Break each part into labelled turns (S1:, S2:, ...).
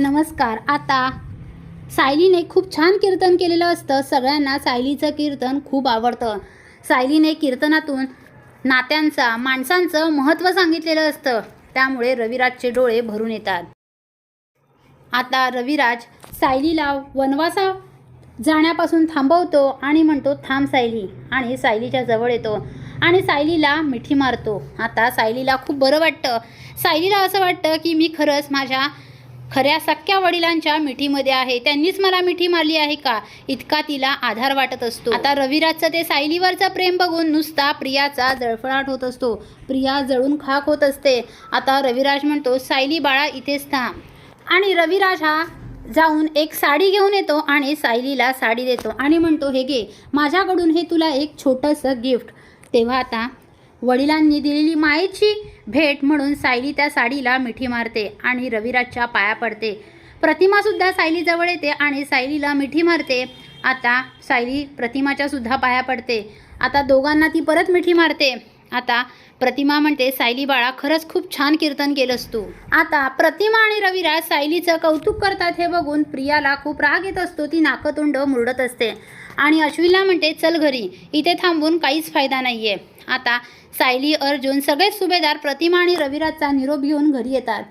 S1: नमस्कार आता. सायलीने खूप छान कीर्तन केलेलं असतं. सगळ्यांना सायलीचं कीर्तन खूप आवडतं. सायलीने कीर्तनातून नात्यांचा माणसांचं महत्त्व सांगितलेलं असतं. त्यामुळे रविराजचे डोळे भरून येतात. आता रविराज सायलीला वनवासा जाण्यापासून थांबवतो आणि म्हणतो थांब सायली. आणि सायलीच्या जवळ येतो आणि सायलीला मिठी मारतो. आता सायलीला खूप बरं वाटतं. सायलीला असं वाटतं की मी खरंच माझ्या खऱ्या सख्या वडिलांच्या मिठीमध्ये आहे. त्यांनीच मला मिठी मारली आहे का? इतका तिला आधार वाटत असतो. आता रविराजचं ते सायलीवरचं प्रेम बघून नुसता प्रियाचा जळफळाट होत असतो. प्रिया जळून खाक होत असते. आता रविराज म्हणतो सायली बाळा इथेच थांब. आणि रविराज हा जाऊन एक साडी घेऊन येतो आणि सायलीला साडी देतो आणि म्हणतो हे घे माझ्याकडून हे तुला एक छोटंसं गिफ्ट. तेव्हा आता वडिलांनी दिलेली मायेची भेट म्हणून सायली त्या साडीला मिठी मारते आणि रविराजच्या पाया पडते. प्रतिमासुद्धा सायलीजवळ येते आणि सायलीला मिठी मारते. आता सायली प्रतिमाच्या सुद्धा पाया पडते. आता दोघांना ती परत मिठी मारते. आता प्रतिमा म्हणते सायली बाळा खरंच खूप छान कीर्तन केलंस तू. आता प्रतिमा आणि रविराज सायलीचं कौतुक करतात हे बघून प्रियाला खूप राग येत असतो ती नाकतोंड मुरडत असते. आणि अश्विनला म्हणते चल घरी इथे थांबून काहीच फायदा नाही आहे आता सायली अर्जुन सगळेच सुभेदार प्रतिमा आणि रविराजचा निरोप घेऊन घरी येतात.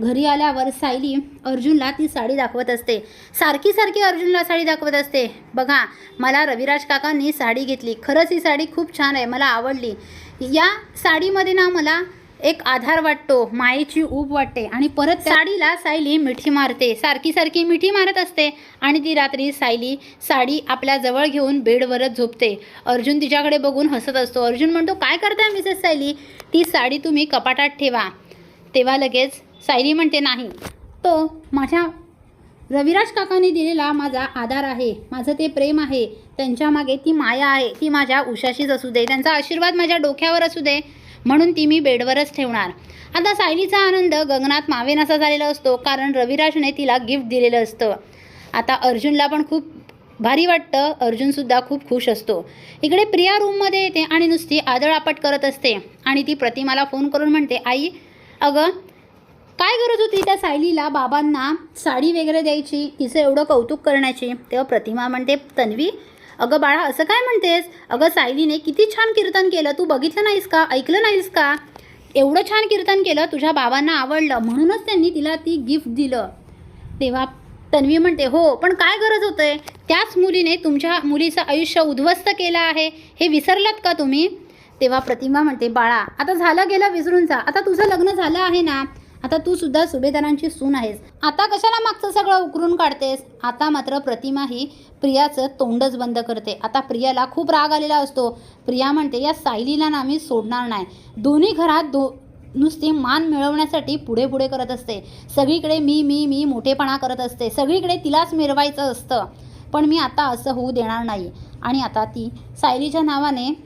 S1: घरी आल्यावर सायली अर्जुनला ती साडी दाखवत असते. सारखी सारखी अर्जुनला साडी दाखवत असते. बघा मला रविराज काकांनी साडी घेतली. खरंच ही साडी खूप छान आहे. मला आवडली. या साडीमध्ये ना मला एक आधार वाटतो मायेची ऊब वाटते आणि परत साडीला सायली मिठी मारते. सारखी सारखी मिठी मारत असते आणि ती रात्री सायली साडी आपल्या जवळ घेऊन बेडवरच झोपते. अर्जुन तिच्याकडे बघून हसत असतो. अर्जुन म्हणतो काय करताय मिसेस सायली? ती साडी तुम्ही कपाटात ठेवा. तेव्हा लगेच सायली म्हणते नाही. तो माझ्या रविराज काकांनी दिलेला माझा आधार आहे माझं ते प्रेम आहे त्यांच्या मागे ती माया आहे ती माझ्या उशाशीच असू दे त्यांचा आशीर्वाद माझ्या डोक्यावर असू दे म्हणून ती मी बेडवरच ठेवणार. आता सायलीचा आनंद गगनात मावेनासा झालेला असतो कारण रविराजने तिला गिफ्ट दिलेलं असतं. आता अर्जुनला पण खूप भारी वाटतं अर्जुनसुद्धा खूप खुश असतो. इकडे प्रिया रूममध्ये येते आणि नुसती आदळआपट करत असते आणि ती प्रतिमाला फोन करून म्हणते आई अगं काय गरज होती त्या सायलीला? बाबांना साडी वगैरे द्यायची तिचं एवढं कौतुक करण्याची. तेव्हा प्रतिमा म्हणते तन्वी अगं बाळा असं काय म्हणतेस? अगं सायलीने किती छान कीर्तन केलं. तू बघितलं नाहीस का? ऐकलं नाहीस का? एवढं छान कीर्तन केलं तुझ्या बाबांना आवडलं. म्हणूनच त्यांनी तिला ती गिफ्ट दिलं. तेव्हा तन्वी म्हणते हो पण काय गरज होते त्याच मुलीने तुमच्या मुलीचं आयुष्य उद्ध्वस्त केलं आहे. हे विसरलात का तुम्ही? तेव्हा प्रतिमा म्हणते बाळा आता झालं गेलं विसरून जा. आता तुझं लग्न झालं आहे ना? आता तू सुद्धा सुभेदारांची सून आहेस. आता कशाला मागचं सगळं उकरून काढतेस? आता मात्र प्रतिमा ही प्रियाचं तोंडच बंद करते. आता प्रियाला खूप राग आलेला असतो. प्रिया म्हणते या सायलीला ना मी सोडणार नाही. दोन्ही घरात दो नुसती मान मिळवण्यासाठी पुढे पुढे करत असते. सगळीकडे मी मी मी मोठेपणा करत असते. सगळीकडे तिलाच मिरवायचं असतं. पण मी आता असं होऊ देणार नाही. आणि आता ती सायलीच्या नावाने